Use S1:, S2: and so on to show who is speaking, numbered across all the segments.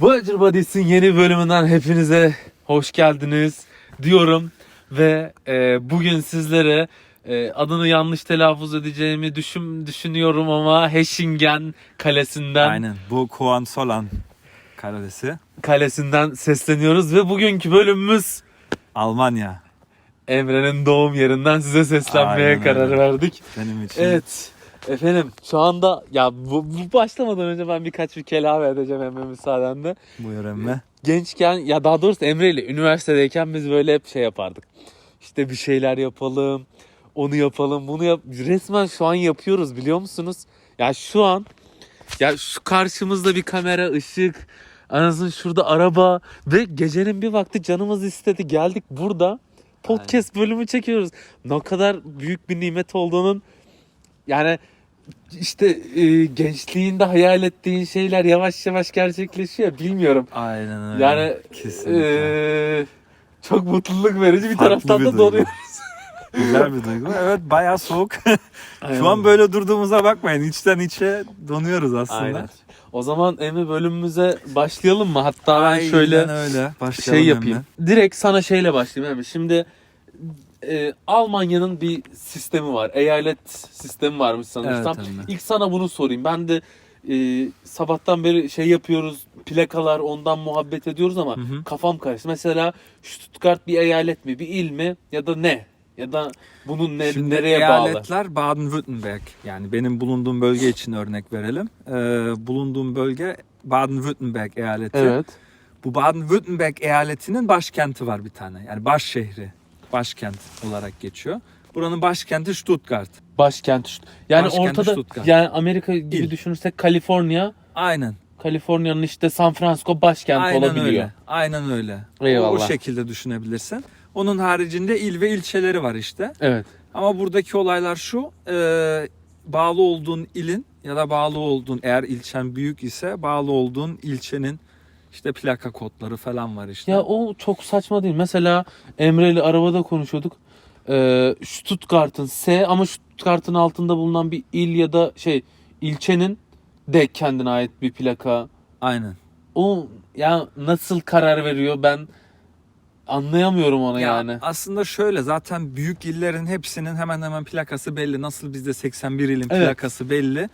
S1: Voyager Bodies'in yeni bölümünden hepinize hoş geldiniz diyorum ve e, bugün sizlere e, adını yanlış telaffuz edeceğimi düşün, düşünüyorum ama Heşingen kalesinden
S2: Aynen. Bu Kuan Solan kalesi.
S1: kalesinden sesleniyoruz ve bugünkü bölümümüz
S2: Almanya.
S1: Emre'nin doğum yerinden size seslenmeye
S2: Aynen
S1: karar
S2: öyle.
S1: verdik.
S2: Benim için.
S1: Evet. Efendim şu anda ya bu, bu başlamadan önce ben birkaç bir kelame edeceğim Emre müsaadenle.
S2: Buyur emme.
S1: gençken ya daha doğrusu Emre ile üniversitedeyken biz böyle hep şey yapardık. İşte bir şeyler yapalım, onu yapalım, bunu yap. Resmen şu an yapıyoruz biliyor musunuz? Ya şu an ya şu karşımızda bir kamera, ışık, anasını şurada araba ve gecenin bir vakti canımız istedi geldik burada podcast bölümü çekiyoruz. Ne kadar büyük bir nimet olduğunun yani işte e, gençliğinde hayal ettiğin şeyler yavaş yavaş gerçekleşiyor. Bilmiyorum.
S2: Aynen öyle.
S1: Yani
S2: Kesinlikle.
S1: Ee, çok mutluluk verici bir
S2: Farklı
S1: taraftan
S2: bir
S1: da
S2: duygu.
S1: donuyor.
S2: Güzel bir duygu. Evet bayağı soğuk.
S1: Aynen.
S2: Şu an böyle durduğumuza bakmayın. İçten içe donuyoruz aslında.
S1: Aynen. O zaman Emre bölümümüze başlayalım mı? Hatta ben
S2: Aynen
S1: şöyle
S2: öyle. Başlayalım
S1: şey yapayım.
S2: Emre.
S1: Direkt sana şeyle başlayayım Emre. Şimdi e, Almanya'nın bir sistemi var. Eyalet sistemi varmış sanırsam.
S2: Evet.
S1: İlk sana bunu sorayım. Ben de e, sabahtan beri şey yapıyoruz. Plakalar ondan muhabbet ediyoruz ama
S2: Hı hı.
S1: kafam karıştı. Mesela Stuttgart bir eyalet mi, bir il mi ya da ne? Ya da bunun ne,
S2: Şimdi
S1: nereye bağlı?
S2: eyaletler Baden-Württemberg. Yani benim bulunduğum bölge için örnek verelim. Ee, bulunduğum bölge Baden-Württemberg eyaleti.
S1: Evet.
S2: Bu Baden-Württemberg eyaletinin başkenti var bir tane. Yani baş şehri. Başkent olarak geçiyor. Buranın başkenti Stuttgart.
S1: Başkent. Stutt- Yani
S2: Başkenti
S1: ortada
S2: Stuttgart.
S1: yani Amerika gibi
S2: İl.
S1: düşünürsek Kaliforniya,
S2: Aynen.
S1: Kaliforniya'nın işte San Francisco başkent
S2: Aynen
S1: olabiliyor.
S2: öyle. Aynen öyle. O,
S1: Eyvallah.
S2: o şekilde düşünebilirsin. Onun haricinde il ve ilçeleri var işte.
S1: Evet.
S2: Ama buradaki olaylar şu. e, bağlı olduğun ilin ya da bağlı olduğun eğer ilçen büyük ise bağlı olduğun ilçenin işte plaka kodları falan var işte.
S1: Ya o çok saçma değil. Mesela Emre ile arabada konuşuyorduk. Ee, Stuttgart'ın S ama Stuttgart'ın altında bulunan bir il ya da şey ilçenin de kendine ait bir plaka.
S2: Aynen.
S1: O ya nasıl karar veriyor ben anlayamıyorum onu
S2: Ya
S1: yani.
S2: aslında şöyle zaten büyük illerin hepsinin hemen hemen plakası belli. Nasıl bizde 81 ilin
S1: Evet.
S2: plakası belli.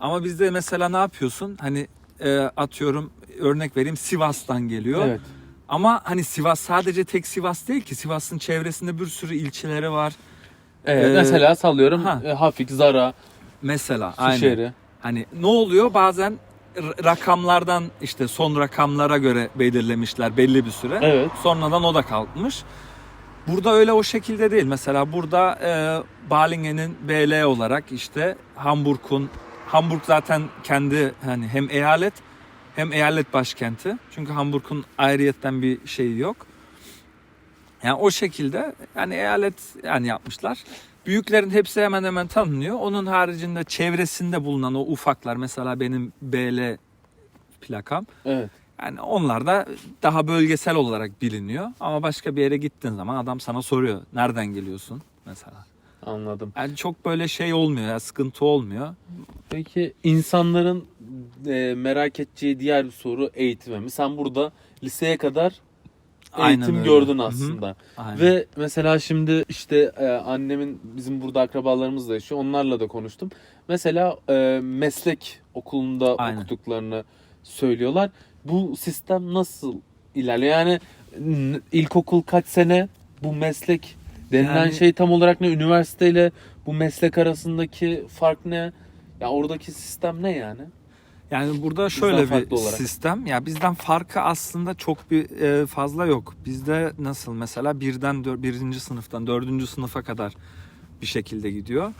S2: Ama bizde mesela ne yapıyorsun? Hani e, atıyorum örnek vereyim Sivas'tan geliyor.
S1: Evet.
S2: Ama hani Sivas sadece tek Sivas değil ki. Sivas'ın çevresinde bir sürü ilçeleri var.
S1: Evet,
S2: Ee,
S1: mesela sallıyorum
S2: ha.
S1: e, Hafik, Zara,
S2: Mesela aynen.
S1: Şişeri.
S2: Hani ne oluyor? Bazen rakamlardan işte son rakamlara göre belirlemişler belli bir süre.
S1: Evet.
S2: Sonradan o da kalkmış. Burada öyle o şekilde değil. Mesela burada e, Balingen'in BL olarak işte Hamburg'un Hamburg zaten kendi hani hem eyalet hem eyalet başkenti. Çünkü Hamburg'un ayrıyetten bir şeyi yok. Yani o şekilde yani eyalet yani yapmışlar. Büyüklerin hepsi hemen hemen tanınıyor. Onun haricinde çevresinde bulunan o ufaklar mesela benim BL plakam.
S1: Evet.
S2: Yani onlar da daha bölgesel olarak biliniyor. Ama başka bir yere gittiğin zaman adam sana soruyor. Nereden geliyorsun mesela.
S1: Anladım.
S2: Yani çok böyle şey olmuyor ya sıkıntı olmuyor.
S1: Peki insanların e, merak edeceği diğer bir soru eğitimi mi? Sen burada liseye kadar
S2: Aynen
S1: eğitim
S2: öyle.
S1: gördün
S2: Hı hı.
S1: aslında.
S2: Aynen.
S1: Ve mesela şimdi işte e, annemin bizim burada akrabalarımız da yaşıyor. Onlarla da konuştum. Mesela e, meslek okulunda
S2: Aynen.
S1: okuduklarını söylüyorlar. Bu sistem nasıl ilerliyor? Yani ilkokul kaç sene bu meslek denilen
S2: Yani-
S1: şey tam olarak ne? Üniversiteyle bu meslek arasındaki fark ne? Ya oradaki sistem ne yani?
S2: Yani burada şöyle bir
S1: farklı olarak.
S2: sistem. Ya bizden farkı aslında çok bir e, fazla yok. Bizde nasıl mesela birden dör, birinci sınıftan dördüncü sınıfa kadar bir şekilde gidiyor.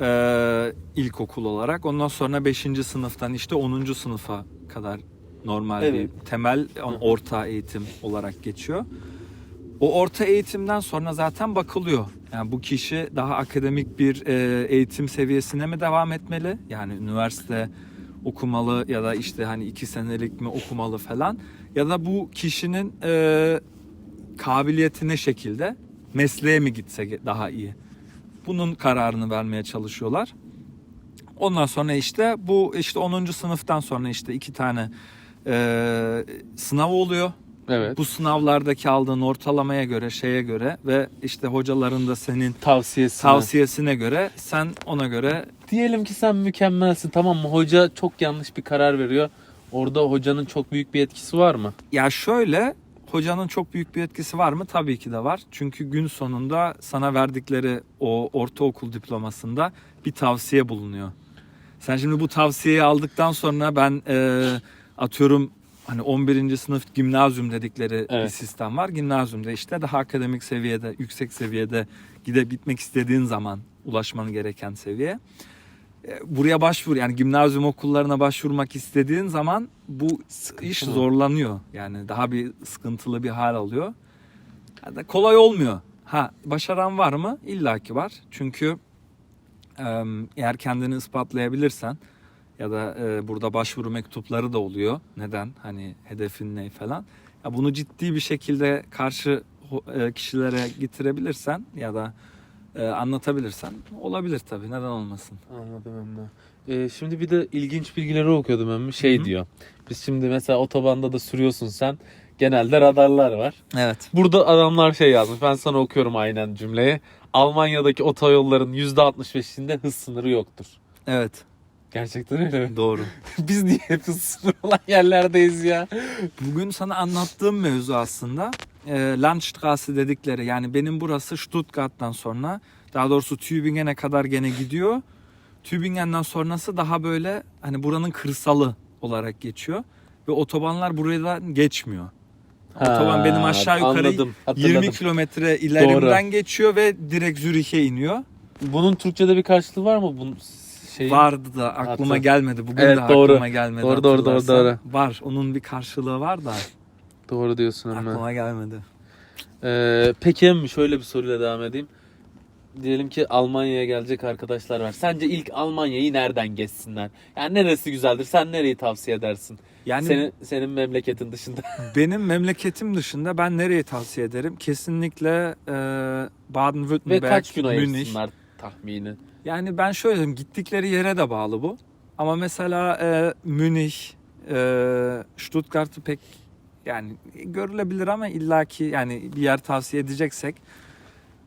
S2: Ee, ilkokul olarak. Ondan sonra beşinci sınıftan işte onuncu sınıfa kadar normal
S1: Evet.
S2: bir temel orta eğitim olarak geçiyor. O orta eğitimden sonra zaten bakılıyor. Yani bu kişi daha akademik bir e, eğitim seviyesine mi devam etmeli? Yani üniversite okumalı ya da işte hani iki senelik mi okumalı falan. Ya da bu kişinin e, kabiliyeti ne şekilde mesleğe mi gitse daha iyi? Bunun kararını vermeye çalışıyorlar. Ondan sonra işte bu işte 10. sınıftan sonra işte iki tane e, sınav oluyor.
S1: Evet.
S2: Bu sınavlardaki aldığın ortalamaya göre, şeye göre ve işte hocaların da senin
S1: tavsiyesi.
S2: tavsiyesine göre sen ona göre
S1: Diyelim ki sen mükemmelsin tamam mı? Hoca çok yanlış bir karar veriyor. Orada hocanın çok büyük bir etkisi var mı?
S2: Ya şöyle hocanın çok büyük bir etkisi var mı? Tabii ki de var. Çünkü gün sonunda sana verdikleri o ortaokul diplomasında bir tavsiye bulunuyor. Sen şimdi bu tavsiyeyi aldıktan sonra ben e, atıyorum hani 11. sınıf gimnazyum dedikleri bir
S1: Evet.
S2: sistem var. Gimnazyumda işte daha akademik seviyede, yüksek seviyede gide gitmek istediğin zaman ulaşman gereken seviye. E, Buraya başvur yani gimnazyum okullarına başvurmak istediğin zaman bu iş
S1: mı?
S2: zorlanıyor. Yani daha bir sıkıntılı bir hal alıyor. Ya da kolay olmuyor. Ha başaran var mı? İlla ki var. Çünkü eğer kendini ispatlayabilirsen ya da e, burada başvuru mektupları da oluyor. Neden? Hani hedefin ne falan. Ya bunu ciddi bir şekilde karşı e, kişilere getirebilirsen ya da e, anlatabilirsen olabilir tabii. Neden olmasın?
S1: Anladım Emre. Ee, şimdi bir de ilginç bilgileri okuyordum Emre. Şey
S2: Hı hı.
S1: diyor. Biz şimdi mesela otobanda da sürüyorsun sen. Genelde radarlar var.
S2: Evet.
S1: Burada adamlar şey yazmış. Ben sana okuyorum aynen cümleyi. Almanya'daki otoyolların %65'inde hız sınırı yoktur.
S2: Evet.
S1: Gerçekten öyle mi?
S2: Doğru.
S1: Biz niye hep hız sınırı olan yerlerdeyiz ya?
S2: Bugün sana anlattığım mevzu aslında e, Landstraße dedikleri yani benim burası Stuttgart'tan sonra daha doğrusu Tübingen'e kadar gene gidiyor. Tübingen'den sonrası daha böyle hani buranın kırsalı olarak geçiyor ve otobanlar buradan geçmiyor. Otoban benim aşağı yukarı
S1: anladım, hatırladım.
S2: 20 kilometre ilerimden geçiyor ve direkt Zürih'e iniyor.
S1: Bunun Türkçe'de bir karşılığı var mı? Bunun şeyi?
S2: Vardı da aklıma
S1: Hatır-
S2: gelmedi. Bugün
S1: Evet,
S2: de
S1: doğru.
S2: aklıma gelmedi.
S1: Doğru, doğru, doğru,
S2: hatırlarsan.
S1: doğru.
S2: Var. Onun bir karşılığı var da
S1: Doğru diyorsun Emre.
S2: aklıma gelmedi.
S1: Ee, peki emmi şöyle bir soruyla devam edeyim. Diyelim ki Almanya'ya gelecek arkadaşlar var. Sence ilk Almanya'yı nereden geçsinler? Yani neresi güzeldir? Sen nereyi tavsiye edersin?
S2: Yani
S1: senin senin memleketin dışında.
S2: Benim memleketim dışında ben nereyi tavsiye ederim? Kesinlikle e, Baden-Württemberg,
S1: Ve kaç gün
S2: Münih.
S1: ayırsınlar tahmini?
S2: Yani ben şöyle diyeyim, gittikleri yere de bağlı bu. Ama mesela e, Münih, e, Stuttgart'ı pek yani görülebilir ama illaki yani bir yer tavsiye edeceksek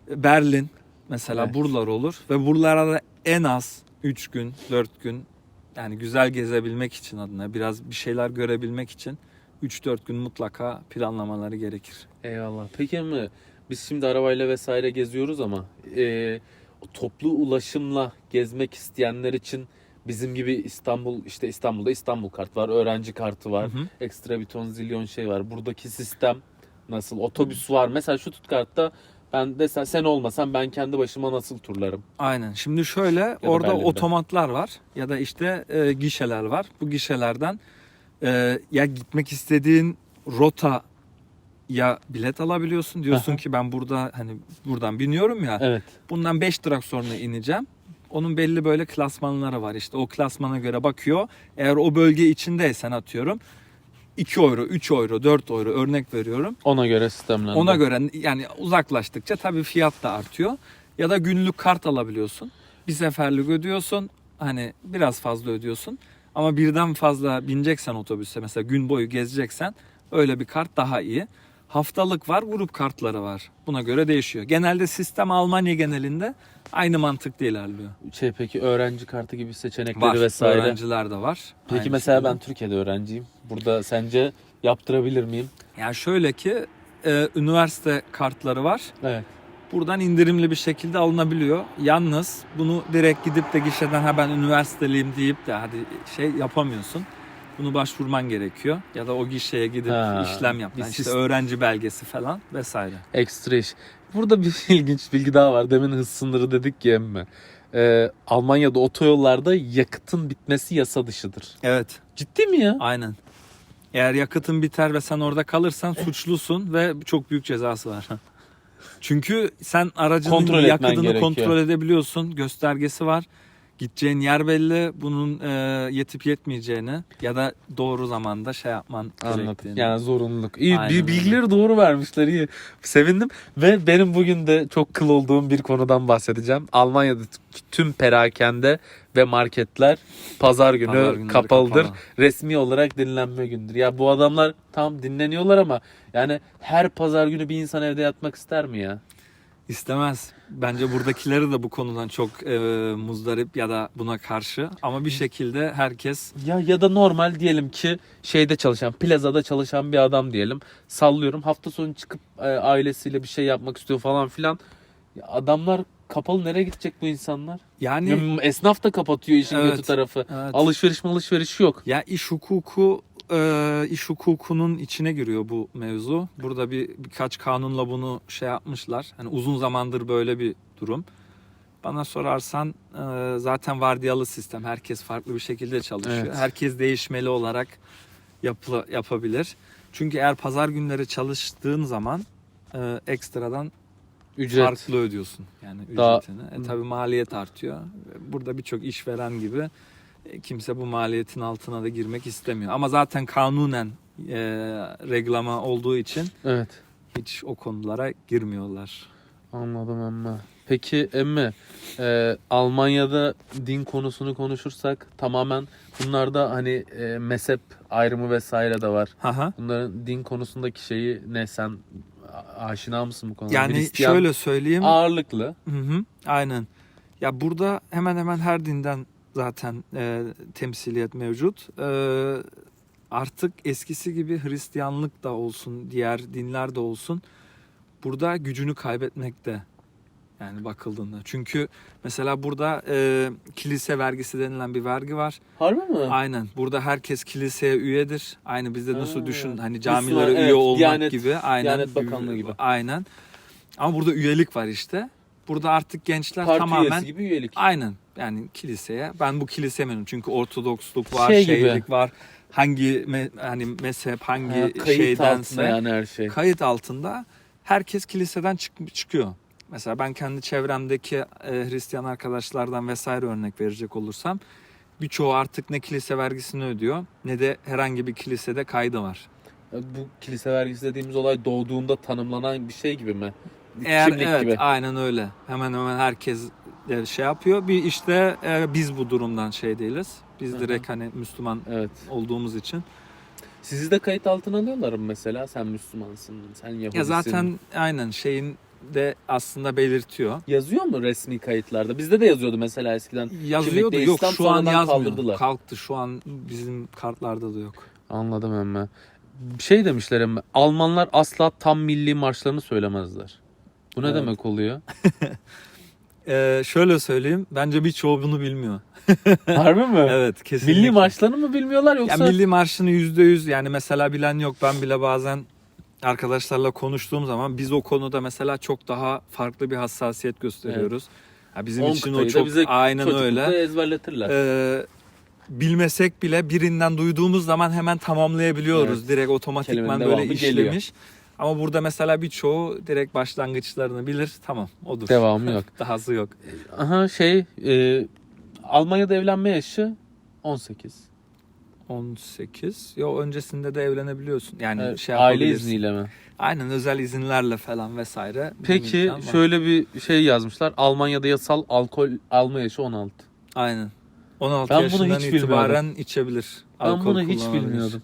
S2: Berlin mesela
S1: Evet.
S2: buralar olur ve buralara da en az 3 gün, 4 gün yani güzel gezebilmek için adına biraz bir şeyler görebilmek için 3-4 gün mutlaka planlamaları gerekir.
S1: Eyvallah. Peki emmi biz şimdi arabayla vesaire geziyoruz ama e, toplu ulaşımla gezmek isteyenler için bizim gibi İstanbul işte İstanbul'da İstanbul kart var, öğrenci kartı var.
S2: Hı hı.
S1: ekstra bir ton zilyon şey var. Buradaki sistem nasıl? Otobüs var. Mesela şu Stuttgart'ta ben desen sen olmasan ben kendi başıma nasıl turlarım?
S2: Aynen. Şimdi şöyle
S1: da
S2: orada
S1: Berlin'de.
S2: otomatlar var ya da işte e, gişeler var. Bu gişelerden e, ya gitmek istediğin rota ya bilet alabiliyorsun. Diyorsun
S1: Aha.
S2: ki ben burada hani buradan biniyorum ya.
S1: Evet.
S2: Bundan 5 durak sonra ineceğim. Onun belli böyle klasmanları var. İşte o klasmana göre bakıyor. Eğer o bölge içindeysen atıyorum 2 euro, 3 euro, 4 euro örnek veriyorum.
S1: Ona göre sistemlendi.
S2: Ona göre yani uzaklaştıkça tabii fiyat da artıyor. Ya da günlük kart alabiliyorsun. Bir seferlik ödüyorsun. Hani biraz fazla ödüyorsun. Ama birden fazla bineceksen otobüse mesela gün boyu gezeceksen öyle bir kart daha iyi. Haftalık var, grup kartları var. Buna göre değişiyor. Genelde sistem Almanya genelinde aynı mantıkla ilerliyor.
S1: Şey peki öğrenci kartı gibi seçenekleri
S2: Var,
S1: vesaire.
S2: öğrenciler de var.
S1: Peki
S2: Aynı
S1: mesela
S2: şekilde.
S1: ben Türkiye'de öğrenciyim. Burada sence yaptırabilir miyim?
S2: Yani şöyle ki e, üniversite kartları var.
S1: Evet.
S2: buradan indirimli bir şekilde alınabiliyor. Yalnız bunu direkt gidip de gişeden ha ben üniversiteliyim deyip de hadi şey yapamıyorsun. Bunu başvurman gerekiyor ya da o gişeye gidip
S1: Ha,
S2: işlem yap.
S1: bir
S2: Yani işte öğrenci belgesi falan vesaire.
S1: Ekstra iş. Burada bir ilginç bilgi daha var. Demin hız sınırı dedik ya emmi. Ee, Almanya'da otoyollarda yakıtın bitmesi yasa dışıdır.
S2: Evet,
S1: Ciddi mi ya?
S2: aynen. Eğer yakıtın biter ve sen orada kalırsan suçlusun ve çok büyük cezası var. Çünkü sen aracının
S1: Kontrol
S2: yakıtını kontrol edebiliyorsun. Göstergesi var. Gideceğin yer belli. Bunun e, yetip yetmeyeceğini ya da doğru zamanda şey yapman
S1: Anladım.
S2: gerektiğini.
S1: Yani zorunluluk. İyi
S2: Aynen
S1: bir
S2: öyle.
S1: bilgileri doğru vermişler iyi. Sevindim ve benim bugün de çok kıl olduğum bir konudan bahsedeceğim. Almanya'da t- tüm perakende ve marketler pazar günü
S2: Pazar günleri
S1: kapalıdır.
S2: kapalı.
S1: Resmi olarak dinlenme gündür. Ya bu adamlar tam dinleniyorlar ama yani her pazar günü bir insan evde yatmak ister mi ya?
S2: İstemez. Bence buradakileri de bu konudan çok e, muzdarip ya da buna karşı. Ama bir şekilde herkes
S1: Ya ya da normal diyelim ki şeyde çalışan, plazada çalışan bir adam diyelim. Sallıyorum hafta sonu çıkıp e, ailesiyle bir şey yapmak istiyor falan filan. Ya adamlar kapalı nereye gidecek bu insanlar?
S2: yani
S1: Ya esnaf da kapatıyor işin
S2: Evet,
S1: kötü tarafı.
S2: evet.
S1: Alışveriş alışveriş yok.
S2: Ya iş hukuku e, iş hukukunun içine giriyor bu mevzu. Burada bir birkaç kanunla bunu şey yapmışlar. Hani uzun zamandır böyle bir durum. Bana sorarsan e, zaten vardiyalı sistem. Herkes farklı bir şekilde çalışıyor.
S1: Evet.
S2: Herkes değişmeli olarak yapı, yapabilir. Çünkü eğer pazar günleri çalıştığın zaman e, ekstradan
S1: Ücret.
S2: farklı ödüyorsun yani
S1: Daha-
S2: ücretini. E, tabii maliyet artıyor. Burada birçok işveren gibi kimse bu maliyetin altına da girmek istemiyor. Ama zaten kanunen e, reglama olduğu için
S1: Evet.
S2: hiç o konulara girmiyorlar.
S1: Anladım ama. Peki emme e, Almanya'da din konusunu konuşursak tamamen bunlarda hani e, mezhep ayrımı vesaire de var.
S2: Haha.
S1: Bunların din konusundaki şeyi ne sen aşina mısın bu konuda?
S2: Yani
S1: Hristiyan
S2: şöyle söyleyeyim.
S1: ağırlıklı.
S2: Hı hı, aynen. Ya burada hemen hemen her dinden zaten e, temsiliyet mevcut. E, artık eskisi gibi Hristiyanlık da olsun, diğer dinler de olsun burada gücünü kaybetmekte. Yani bakıldığında. Çünkü mesela burada e, kilise vergisi denilen bir vergi var.
S1: Harbi mi?
S2: Aynen. Burada herkes kiliseye üyedir. Aynı bizde nasıl
S1: Ha.
S2: düşün hani
S1: Müslüman,
S2: camilere üye
S1: evet,
S2: olmak
S1: Diyanet-
S2: gibi. Aynen.
S1: Diyanet Bakanlığı gibi.
S2: Aynen. Ama burada üyelik var işte. Burada artık gençler
S1: Parti
S2: tamamen
S1: üyesi gibi üyelik.
S2: aynen yani kiliseye. Ben bu kilise memnunum çünkü ortodoksluk var,
S1: Şey gibi.
S2: şeylik var. Hangi me- hani mezhep, hangi
S1: Ha, kayıt
S2: şeydense
S1: altında yani her şey.
S2: kayıt altında herkes kiliseden çık- çıkıyor. Mesela ben kendi çevremdeki e, Hristiyan arkadaşlardan vesaire örnek verecek olursam birçoğu artık ne kilise vergisini ödüyor ne de herhangi bir kilisede kaydı var.
S1: Bu kilise vergisi dediğimiz olay doğduğunda tanımlanan bir şey gibi mi?
S2: Eğer evet
S1: gibi.
S2: aynen öyle. Hemen hemen herkes de şey yapıyor. Bir işte e, biz bu durumdan şey değiliz. Biz
S1: Hı hı.
S2: direkt hani Müslüman
S1: Evet.
S2: olduğumuz için.
S1: Sizi de kayıt altına alıyorlar mı mesela? Sen Müslümansın, sen Yahudisin.
S2: Ya zaten aynen şeyin de aslında belirtiyor.
S1: Yazıyor mu resmi kayıtlarda? Bizde de yazıyordu mesela eskiden.
S2: Yazıyordu
S1: Kimlikte
S2: yok
S1: İslam
S2: şu an
S1: sonradan
S2: yazmıyor.
S1: kaldırdılar.
S2: Kalktı şu an bizim kartlarda da yok.
S1: Anladım emme. Şey demişler emme. Almanlar asla tam milli marşlarını söylemezler. Bu ne
S2: Evet.
S1: demek oluyor?
S2: Ee, şöyle söyleyeyim bence birçoğu bunu bilmiyor.
S1: Harbi mi?
S2: Evet kesinlikle.
S1: Milli marşlarını mı bilmiyorlar
S2: Ya
S1: yoksa?
S2: milli marşını yüzde yüz yani mesela bilen yok ben bile bazen arkadaşlarla konuştuğum zaman biz o konuda mesela çok daha farklı bir hassasiyet gösteriyoruz. Ya bizim
S1: On
S2: için o
S1: kıtayı da
S2: çok
S1: bize
S2: aynen
S1: çocuklukta
S2: öyle.
S1: ezberletirler.
S2: Ee, bilmesek bile birinden duyduğumuz zaman hemen tamamlayabiliyoruz.
S1: Evet.
S2: Direkt otomatikman
S1: Kelimenin
S2: böyle
S1: devamı
S2: işlemiş.
S1: geliyor.
S2: Ama burada mesela birçoğu direkt başlangıçlarını bilir. Tamam odur.
S1: Devamı yok.
S2: Dahası yok.
S1: Aha şey e, Almanya'da evlenme yaşı 18.
S2: 18. Yo öncesinde de evlenebiliyorsun. Yani
S1: Evet,
S2: şey
S1: aile izniyle mi?
S2: Aynen özel izinlerle falan vesaire.
S1: Peki şöyle bir şey yazmışlar. Almanya'da yasal alkol alma yaşı 16.
S2: Aynen. 16
S1: Ben bunu
S2: yaşından
S1: hiç
S2: itibaren içebilir.
S1: Ben bunu hiç bilmiyordum.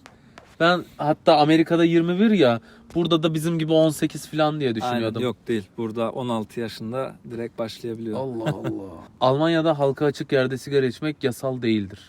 S1: Ben hatta Amerika'da 21 ya burada da bizim gibi 18 falan diye
S2: Aynen,
S1: düşünüyordum.
S2: yok değil. Burada 16 yaşında direkt başlayabiliyor.
S1: Allah Allah. Almanya'da halka açık yerde sigara içmek yasal değildir.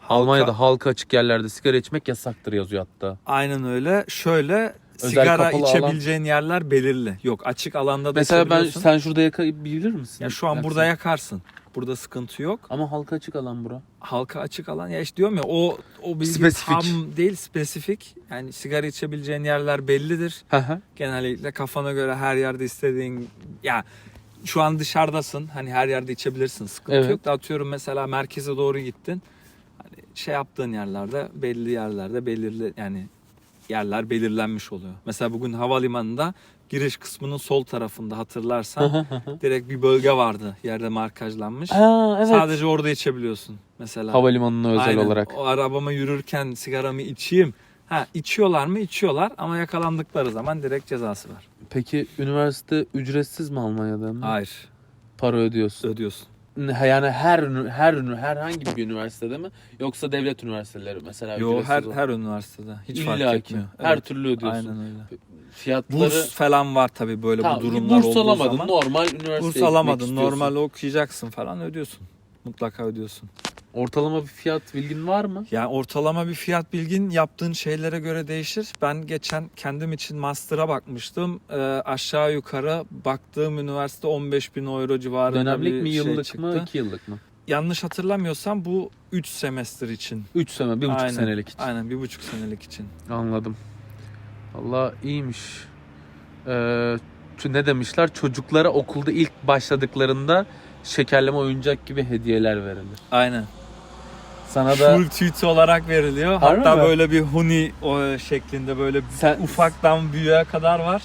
S2: Halka-
S1: Almanya'da halka açık yerlerde sigara içmek yasaktır yazıyor hatta.
S2: Aynen öyle. Şöyle
S1: Özel
S2: sigara içebileceğin yerler belirli. Yok açık alanda da
S1: Mesela ben sen şurada yakabilir misin?
S2: ya şu an
S1: Yaksın.
S2: burada yakarsın. Burada sıkıntı yok.
S1: Ama halka açık alan bura.
S2: halka açık alan ya işte diyorum ya o o bilgi
S1: Spesifik.
S2: tam değil spesifik. Yani sigara içebileceğin yerler bellidir.
S1: Hı hı.
S2: Genellikle kafana göre her yerde istediğin ya şu an dışarıdasın. Hani her yerde içebilirsin. Sıkıntı
S1: Evet.
S2: yok da atıyorum mesela merkeze doğru gittin. Hani şey yaptığın yerlerde belli yerlerde belirli yani yerler belirlenmiş oluyor. Mesela bugün havalimanında giriş kısmının sol tarafında hatırlarsan direkt bir bölge vardı yerde markajlanmış.
S1: Ha evet.
S2: Sadece orada içebiliyorsun mesela.
S1: Havalimanına özel
S2: Aynen.
S1: olarak.
S2: O arabama yürürken sigaramı içeyim. Ha içiyorlar mı? İçiyorlar ama yakalandıkları zaman direkt cezası var.
S1: Peki üniversite ücretsiz mi Almanya'da? mı?
S2: Hayır.
S1: Para ödüyorsun.
S2: Ödüyorsun.
S1: Yani her her herhangi bir üniversitede mi yoksa devlet üniversiteleri mesela
S2: Yo her
S1: olan?
S2: her üniversitede hiç fark
S1: İlla ki.
S2: etmiyor.
S1: Her
S2: Evet.
S1: türlü ödüyorsun.
S2: Aynen öyle.
S1: Fiyatları
S2: Burs falan var tabii böyle
S1: Tamam,
S2: bu durumlar
S1: burs
S2: olduğu
S1: alamadın
S2: zaman.
S1: normal üniversiteye
S2: Burs alamadın normal okuyacaksın falan ödüyorsun. Mutlaka ödüyorsun.
S1: Ortalama bir fiyat bilgin var mı?
S2: Yani ortalama bir fiyat bilgin yaptığın şeylere göre değişir. Ben geçen kendim için master'a bakmıştım. Ee, aşağı yukarı baktığım üniversite 15 bin euro civarında
S1: Dönemlik
S2: bir
S1: mi
S2: şey
S1: yıllık
S2: çıktı.
S1: mı iki yıllık mı?
S2: Yanlış hatırlamıyorsam bu 3 semester için.
S1: 3 sene bir buçuk
S2: Aynen,
S1: senelik için.
S2: Aynen bir buçuk senelik için.
S1: Anladım. Allah iyiymiş. Ee, ne demişler? Çocuklara okulda ilk başladıklarında şekerleme oyuncak gibi hediyeler verilir.
S2: Aynen.
S1: Sana da
S2: Full tütü olarak veriliyor.
S1: Harbi
S2: Hatta
S1: mi?
S2: böyle bir huni o şeklinde böyle
S1: sen
S2: ufaktan büyüğe kadar var.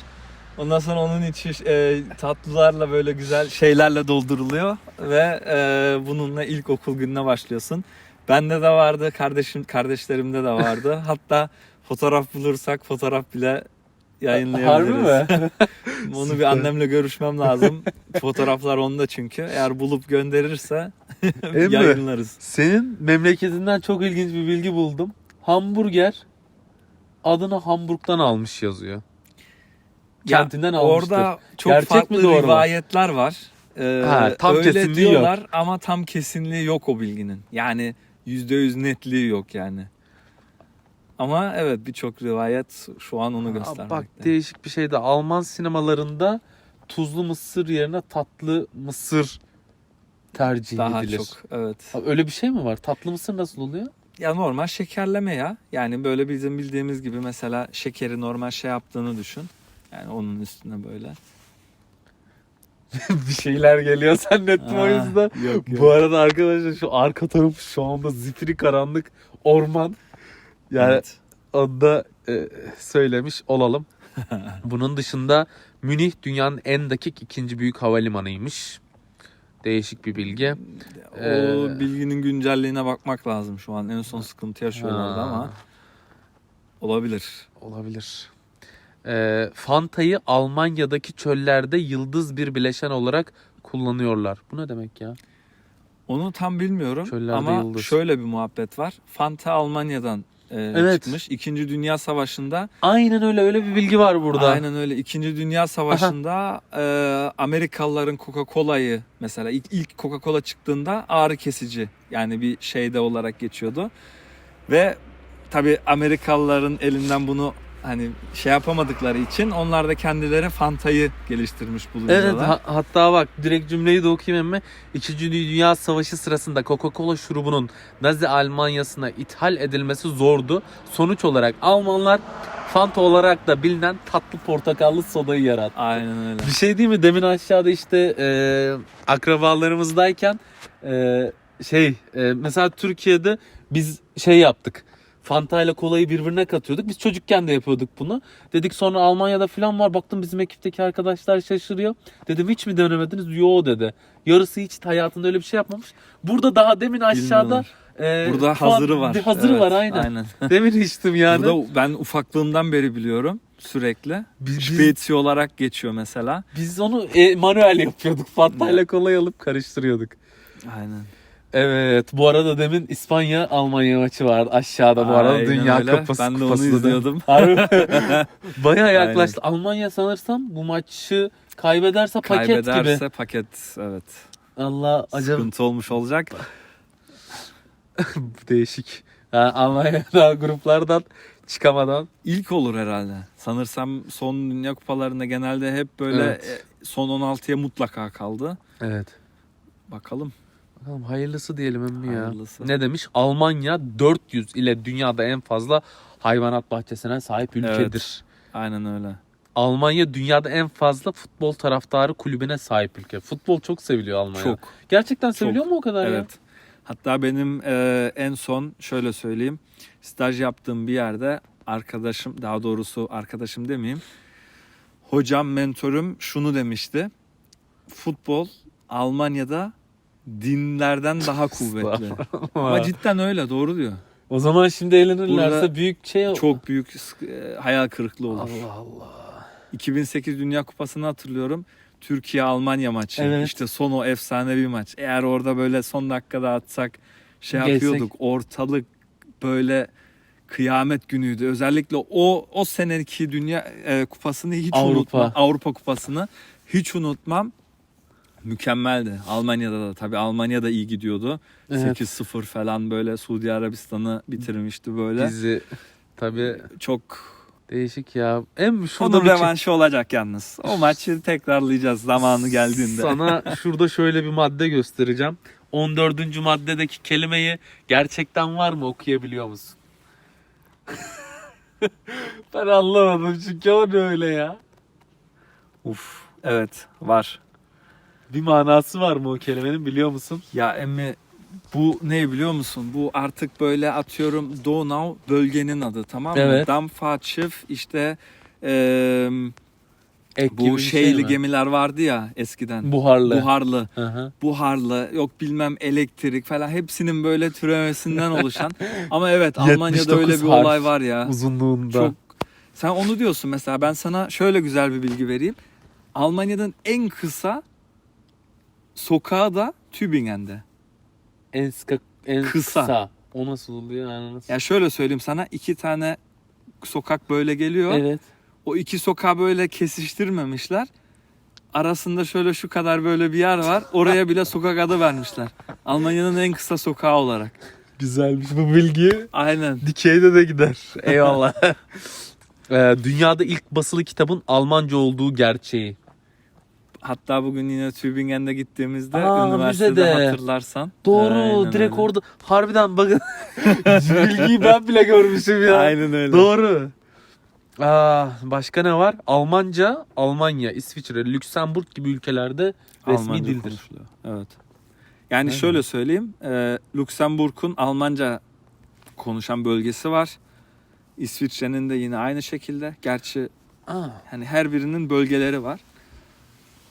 S2: Ondan sonra onun içi e, tatlılarla böyle güzel şeylerle dolduruluyor ve e, bununla ilk okul gününe başlıyorsun. Bende de vardı, kardeşim kardeşlerimde de vardı. Hatta fotoğraf bulursak fotoğraf bile
S1: harbi
S2: yayınlayabiliriz.
S1: mi?
S2: Onu bir annemle görüşmem lazım. Fotoğraflar onda çünkü. Eğer bulup gönderirse
S1: mi?
S2: yayınlarız.
S1: Senin memleketinden çok ilginç bir bilgi buldum. Hamburger adını Hamburg'dan almış yazıyor.
S2: Ya,
S1: Kentinden almıştır.
S2: Orada çok
S1: Gerçek mi,
S2: farklı
S1: mu?
S2: rivayetler var. Ee,
S1: Ha, tam
S2: öyle
S1: kesinliği yok.
S2: diyorlar ama tam kesinliği yok o bilginin. Yani yüzde yüz netliği yok yani. Ama evet birçok rivayet şu an onu göstermekte.
S1: Bak değişik bir şey de Alman sinemalarında tuzlu mısır yerine tatlı mısır tercih
S2: Daha
S1: edilir.
S2: çok evet.
S1: Abi öyle bir şey mi var? Tatlı mısır nasıl oluyor?
S2: Ya normal şekerleme ya. Yani böyle bizim bildiğimiz gibi mesela şekeri normal şey yaptığını düşün. Yani onun üstüne böyle.
S1: bir şeyler geliyor zannettim o
S2: Aa,
S1: yüzden.
S2: Yok yok.
S1: Bu arada arkadaşlar şu arka taraf şu anda zifiri karanlık orman. Yani
S2: Evet.
S1: onu da e, söylemiş olalım. Bunun dışında Münih dünyanın en dakik ikinci büyük havalimanıymış. Değişik bir bilgi.
S2: O
S1: Ee,
S2: bilginin güncelliğine bakmak lazım şu an. En son sıkıntı yaşıyorlardı
S1: Ha,
S2: ama olabilir.
S1: Olabilir. Ee, Fanta'yı Almanya'daki çöllerde yıldız bir bileşen olarak kullanıyorlar. Bu ne demek ya?
S2: Onu tam bilmiyorum
S1: Çöllerde
S2: ama
S1: yıldız.
S2: şöyle bir muhabbet var. Fanta Almanya'dan e,
S1: Evet.
S2: çıkmış. İkinci Dünya Savaşı'nda
S1: Aynen öyle öyle bir bilgi var burada.
S2: aynen öyle. İkinci Dünya Savaşı'nda e, Amerikalıların Coca-Cola'yı mesela ilk, ilk Coca-Cola çıktığında ağrı kesici yani bir şeyde olarak geçiyordu. Ve tabi Amerikalıların elinden bunu hani şey yapamadıkları için onlar da kendileri Fanta'yı geliştirmiş bulunuyorlar.
S1: Evet ha- hatta bak direkt cümleyi de okuyayım emme. İkinci Dünya Savaşı sırasında Coca-Cola şurubunun Nazi Almanyası'na ithal edilmesi zordu. Sonuç olarak Almanlar Fanta olarak da bilinen tatlı portakallı sodayı yarattı.
S2: Aynen öyle.
S1: Bir şey değil mi? Demin aşağıda işte e, akrabalarımızdayken e, şey e, mesela Türkiye'de biz şey yaptık. Fanta ile kolayı birbirine katıyorduk. Biz çocukken de yapıyorduk bunu. Dedik sonra Almanya'da falan var. Baktım bizim ekipteki arkadaşlar şaşırıyor. Dedim hiç mi denemediniz? Yo dedi. Yarısı hiç hayatında öyle bir şey yapmamış. Burada daha demin aşağıda
S2: Bilmiyorlar.
S1: e,
S2: Burada hazırı var.
S1: Hazırı
S2: Evet,
S1: var aynen. Demin içtim yani.
S2: Burada ben ufaklığımdan beri biliyorum sürekli.
S1: biz,
S2: Spezi olarak geçiyor mesela.
S1: biz onu e, manuel yapıyorduk. Fanta ile kolayı alıp karıştırıyorduk.
S2: Aynen.
S1: Evet bu arada demin İspanya Almanya maçı vardı aşağıda bu arada
S2: Aynen
S1: Dünya
S2: öyle.
S1: Kupası
S2: Ben de onu
S1: da.
S2: izliyordum.
S1: Harbi? Bayağı yaklaştı. Almanya sanırsam bu maçı kaybederse paket
S2: Kaybederse
S1: gibi.
S2: paket evet.
S1: Allah acaba
S2: Sıkıntı olmuş olacak.
S1: değişik. Yani Almanya'da gruplardan çıkamadan
S2: İlk olur herhalde. Sanırsam son dünya kupalarında genelde hep böyle
S1: Evet.
S2: e, son 16'ya mutlaka kaldı.
S1: evet.
S2: Bakalım.
S1: Bakalım hayırlısı diyelim emmi ya.
S2: Hayırlısı.
S1: Ne demiş? Almanya 400 ile dünyada en fazla hayvanat bahçesine sahip ülkedir.
S2: Aynen öyle.
S1: Almanya dünyada en fazla futbol taraftarı kulübüne sahip ülke. Futbol çok seviliyor Almanya.
S2: Çok.
S1: Gerçekten seviliyor mu o kadar ya?
S2: Evet. Hatta benim e, en son şöyle söyleyeyim. Staj yaptığım bir yerde arkadaşım daha doğrusu arkadaşım demeyeyim. Hocam mentorum şunu demişti. Futbol Almanya'da dinlerden daha kuvvetli. Ama cidden öyle doğru diyor.
S1: o zaman şimdi eğlenirlerse
S2: Burada
S1: büyük şey
S2: Çok büyük e, hayal kırıklığı olur.
S1: Allah Allah.
S2: 2008 Dünya Kupası'nı hatırlıyorum. Türkiye Almanya maçı.
S1: Evet.
S2: İşte son o efsanevi maç. Eğer orada böyle son dakikada atsak şey
S1: Geçsek.
S2: yapıyorduk. Ortalık böyle kıyamet günüydü. Özellikle o o seneki Dünya e, Kupası'nı hiç
S1: Avrupa.
S2: unutmam. Avrupa Kupası'nı hiç unutmam. Mükemmeldi. Almanya'da da tabii Almanya da iyi gidiyordu.
S1: Evet.
S2: 8-0 falan böyle Suudi Arabistan'ı bitirmişti böyle.
S1: Dizi tabii
S2: Çok
S1: değişik ya. Hem şurada
S2: Onun revanşı olacak yalnız. O maçı tekrarlayacağız zamanı geldiğinde.
S1: Sana şurada şöyle bir madde göstereceğim. 14. maddedeki kelimeyi gerçekten var mı okuyabiliyor musun? ben anlamadım çünkü o öyle ya.
S2: Uf, evet var.
S1: Bir manası var mı o kelimenin biliyor musun?
S2: Ya emmi bu ne biliyor musun? Bu artık böyle atıyorum Donau bölgenin adı tamam mı?
S1: Evet.
S2: Dampfahrtschiff işte eee,
S1: Ek gibi
S2: bu
S1: bir
S2: şeyli
S1: şey mi?
S2: gemiler vardı ya eskiden.
S1: Buharlı.
S2: Buharlı.
S1: Hı.
S2: Buharlı yok bilmem elektrik falan hepsinin böyle türemesinden oluşan. Ama evet
S1: 79
S2: Almanya'da öyle bir
S1: harf.
S2: olay var ya.
S1: Uzunluğunda.
S2: Çok sen onu diyorsun mesela ben sana şöyle güzel bir bilgi vereyim. Almanya'nın en kısa sokağı da Tübingen'de.
S1: en, sıka, en
S2: Kısa.
S1: kısa. O nasıl oluyor? Yani nasıl?
S2: Ya şöyle söyleyeyim sana iki tane sokak böyle geliyor.
S1: Evet.
S2: O iki sokağı böyle kesiştirmemişler. Arasında şöyle şu kadar böyle bir yer var. Oraya bile sokak adı vermişler. Almanya'nın en kısa sokağı olarak.
S1: Güzelmiş bu bilgi.
S2: Aynen.
S1: Dikeyde de gider. Eyvallah. Ee, dünyada ilk basılı kitabın Almanca olduğu gerçeği.
S2: Hatta bugün yine Tübingen'de gittiğimizde
S1: Aa,
S2: üniversitede
S1: müzede.
S2: hatırlarsan.
S1: Doğru.
S2: Aynen
S1: direkt
S2: öyle.
S1: orada. Harbiden bakın. Bilgiyi ben bile görmüşüm ya.
S2: Aynen öyle.
S1: Doğru. Aa, başka ne var? Almanca, Almanya, İsviçre, Lüksemburg gibi ülkelerde resmi
S2: Almanca
S1: dildir.
S2: konuşuluyor. Evet. Yani
S1: Aynen.
S2: şöyle söyleyeyim. E, Lüksemburg'un Almanca konuşan bölgesi var. İsviçre'nin de yine aynı şekilde. Gerçi
S1: Aa,
S2: hani her birinin bölgeleri var.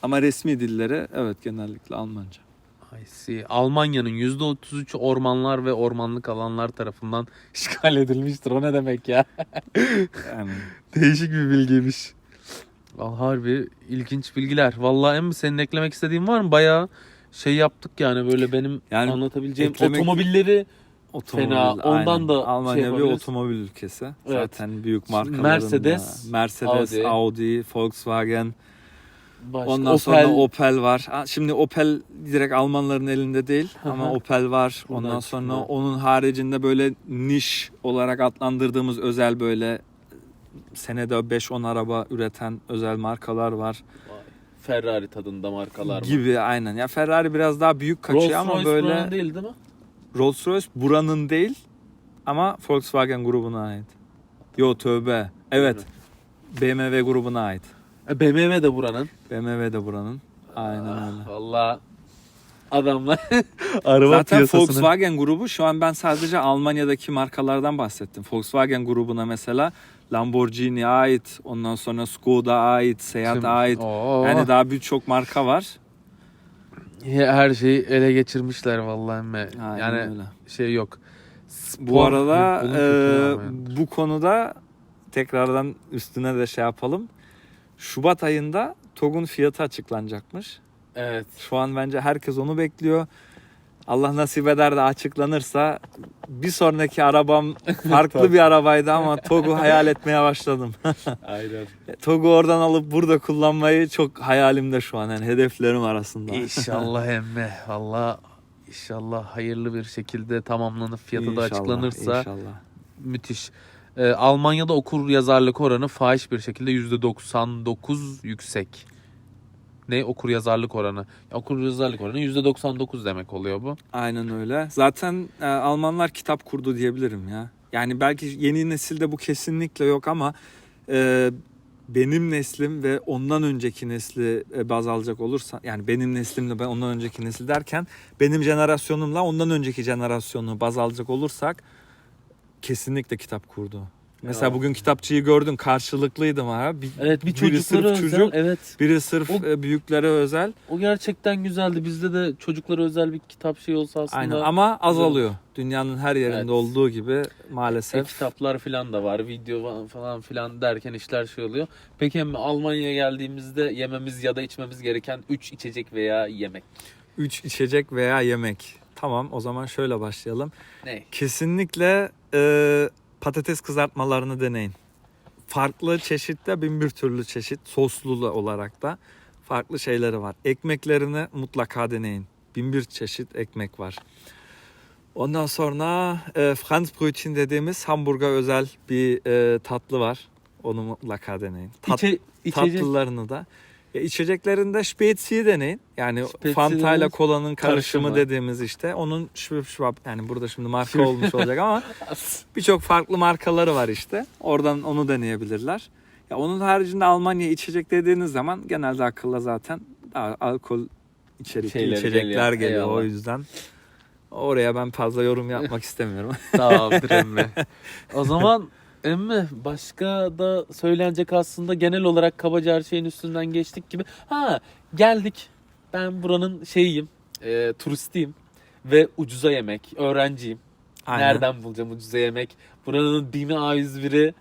S2: Ama resmi dilleri evet genellikle Almanca.
S1: I see. Almanya'nın %33'ü ormanlar ve ormanlık alanlar tarafından işgal edilmiştir. O ne demek ya?
S2: Yani
S1: Değişik bir bilgiymiş. Al harbi ilginç bilgiler. Vallahi emmi senin eklemek istediğin var mı? Bayağı şey yaptık yani böyle benim
S2: Yani
S1: anlatabileceğim
S2: eklemek-
S1: otomobilleri
S2: otomobil,
S1: Fena, ondan
S2: aynen.
S1: da
S2: Almanya
S1: şey
S2: bir otomobil ülkesi.
S1: Evet.
S2: Zaten büyük markaların
S1: Mercedes.
S2: Mercedes,
S1: Audi.
S2: Audi, Volkswagen.
S1: Başka
S2: Ondan sonra Opel var. Ha, Şimdi Opel direkt Almanların elinde değil
S1: Hı
S2: ama
S1: hı.
S2: Opel var. Ondan sonra onun haricinde böyle niş olarak adlandırdığımız özel böyle senede 5-10 araba üreten özel markalar var
S1: Ferrari tadında markalar var.
S2: gibi aynen. Ya Ferrari biraz daha büyük kaçıyor
S1: Rolls
S2: ama
S1: Royce
S2: böyle
S1: buranın değil değil mi?
S2: Rolls-Royce buranın değil ama Volkswagen grubuna ait. Yo tövbe. Evet. BMW grubuna ait.
S1: E, BMW de buranın.
S2: BMW de buranın. Aynen öyle.
S1: Valla adamlar araba
S2: Zaten
S1: piyasasını.
S2: Volkswagen grubu şu an ben sadece Almanya'daki markalardan bahsettim. Volkswagen grubuna mesela Lamborghini ait, ondan sonra Skoda ait, Seat
S1: Şimdi-
S2: ait.
S1: Oo.
S2: Yani daha birçok marka var.
S1: her şeyi ele geçirmişler vallahi.
S2: Aynen
S1: Yani
S2: öyle.
S1: şey yok.
S2: Bu
S1: Spor,
S2: arada
S1: bunun
S2: e, bu konuda tekrardan üstüne de şey yapalım. Şubat ayında TOG'un fiyatı açıklanacakmış.
S1: Evet.
S2: Şu an bence herkes onu bekliyor. Allah nasip eder de açıklanırsa bir sonraki arabam farklı bir arabaydı ama TOG'u hayal etmeye başladım.
S1: Aynen.
S2: TOG'u oradan alıp burada kullanmayı çok hayalimde şu an yani hedeflerim arasında.
S1: İnşallah emme. Valla inşallah hayırlı bir şekilde tamamlanıp fiyatı da
S2: İnşallah,
S1: açıklanırsa
S2: İnşallah.
S1: müthiş. Ee, Almanya'da okur yazarlık oranı fahiş bir şekilde %99 yüksek. Ne okur yazarlık oranı? Okur yazarlık oranı %99 demek oluyor bu.
S2: Aynen öyle. Zaten e, Almanlar kitap kurdu diyebilirim ya. Yani belki yeni nesilde bu kesinlikle yok ama e, benim neslim ve ondan önceki nesli e, baz alacak olursa yani benim neslimle ben ondan önceki nesil derken benim jenerasyonumla ondan önceki jenerasyonu baz alacak olursak kesinlikle kitap kurdu. Mesela
S1: Ya.
S2: bugün kitapçıyı gördün karşılıklıydı ha. Bir,
S1: Evet bir
S2: biri sırf
S1: özel.
S2: çocuk,
S1: Evet.
S2: biri sırf
S1: O-
S2: e, büyüklere özel.
S1: O gerçekten güzeldi. Bizde de çocuklara özel bir kitap şey olsa aslında.
S2: Aynen ama azalıyor. Dünyanın her yerinde
S1: Evet.
S2: olduğu gibi
S1: E,
S2: maalesef.
S1: kitaplar falan da var. Video fa- falan filan derken işler şey oluyor. Peki hem Almanya'ya geldiğimizde yememiz ya da içmemiz gereken 3 içecek veya yemek.
S2: 3 içecek veya yemek. Tamam o zaman şöyle başlayalım.
S1: Ne?
S2: Kesinlikle e, patates kızartmalarını deneyin. Farklı çeşitte bin bir türlü çeşit soslu olarak da farklı şeyleri var. Ekmeklerini mutlaka deneyin. Bin bir çeşit ekmek var. Ondan sonra e, Franzbrötchen dediğimiz Hamburg'a özel bir e, tatlı var. Onu mutlaka deneyin. Tat,
S1: İçe, içecek.
S2: tatlılarını da. E, içeceklerinde Spezi'yi deneyin. Yani
S1: Spezi
S2: Fanta ile kolanın karışımı,
S1: karışımı.
S2: dediğimiz işte. Onun şvap yani burada şimdi marka olmuş olacak ama birçok farklı markaları var işte. Oradan onu deneyebilirler. Ya onun haricinde Almanya içecek dediğiniz zaman genelde akılla zaten daha alkol içerikli
S1: Şeyleri
S2: içecekler
S1: geliyor.
S2: geliyor. O
S1: Eyvallah.
S2: yüzden oraya ben fazla yorum yapmak istemiyorum.
S1: Tamamdır emmi. O zaman emmi başka da söylenecek aslında genel olarak kabaca her şeyin üstünden geçtik gibi. Ha geldik. Ben buranın şeyiyim. E, turistiyim. Ve ucuza yemek. Öğrenciyim.
S2: Aynen.
S1: Nereden bulacağım ucuza yemek? Buranın BİM'i A101'i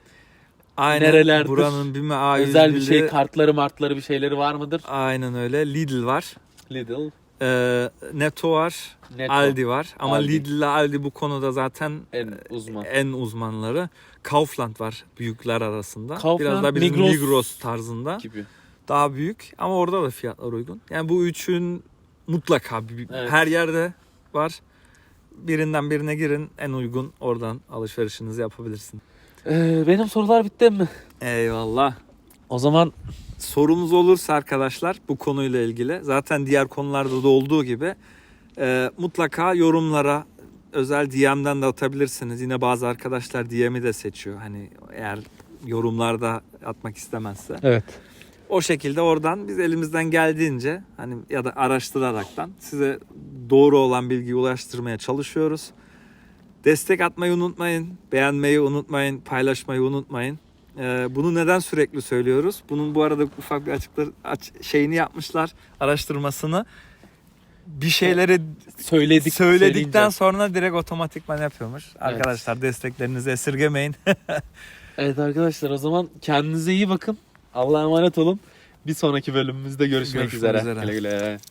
S2: Aynen.
S1: nerelerdir?
S2: Buranın BİM'i A101'i
S1: özel bir şey kartları martları bir şeyleri var mıdır?
S2: Aynen öyle. Lidl var.
S1: Lidl,
S2: Ee, Netto var.
S1: Netto
S2: Aldi var. Ama
S1: Aldi.
S2: Lidl ile Aldi bu konuda zaten
S1: en uzman.
S2: en uzmanları. Kaufland var büyükler arasında.
S1: Kaufland,
S2: Biraz daha bizim
S1: Migros
S2: Migros, tarzında.
S1: gibi.
S2: Daha büyük ama orada da fiyatlar uygun. Yani bu üçün mutlaka
S1: Evet.
S2: her yerde var. Birinden birine girin en uygun oradan alışverişinizi yapabilirsin.
S1: Ee, benim sorular bitti mi?
S2: Eyvallah.
S1: O zaman
S2: Sorunuz olursa arkadaşlar bu konuyla ilgili zaten diğer konularda da olduğu gibi e, mutlaka yorumlara özel DM'den de atabilirsiniz. Yine bazı arkadaşlar DM'i de seçiyor. Hani eğer yorumlarda atmak istemezse.
S1: evet.
S2: O şekilde oradan biz elimizden geldiğince hani ya da araştıraraktan size doğru olan bilgiyi ulaştırmaya çalışıyoruz. Destek atmayı unutmayın, beğenmeyi unutmayın, paylaşmayı unutmayın. Ee, bunu neden sürekli söylüyoruz? Bunun bu arada ufak bir açıklar aç, şeyini yapmışlar, araştırmasını. Bir şeyleri
S1: Söyledik.
S2: söyledikten
S1: söyleyince.
S2: sonra direkt otomatikman yapıyormuş. Arkadaşlar desteklerinizi esirgemeyin.
S1: Evet arkadaşlar o zaman kendinize iyi bakın. Allah'a emanet olun. Bir sonraki bölümümüzde görüşmek,
S2: Görüşmek
S1: üzere.
S2: üzere.
S1: Güle güle.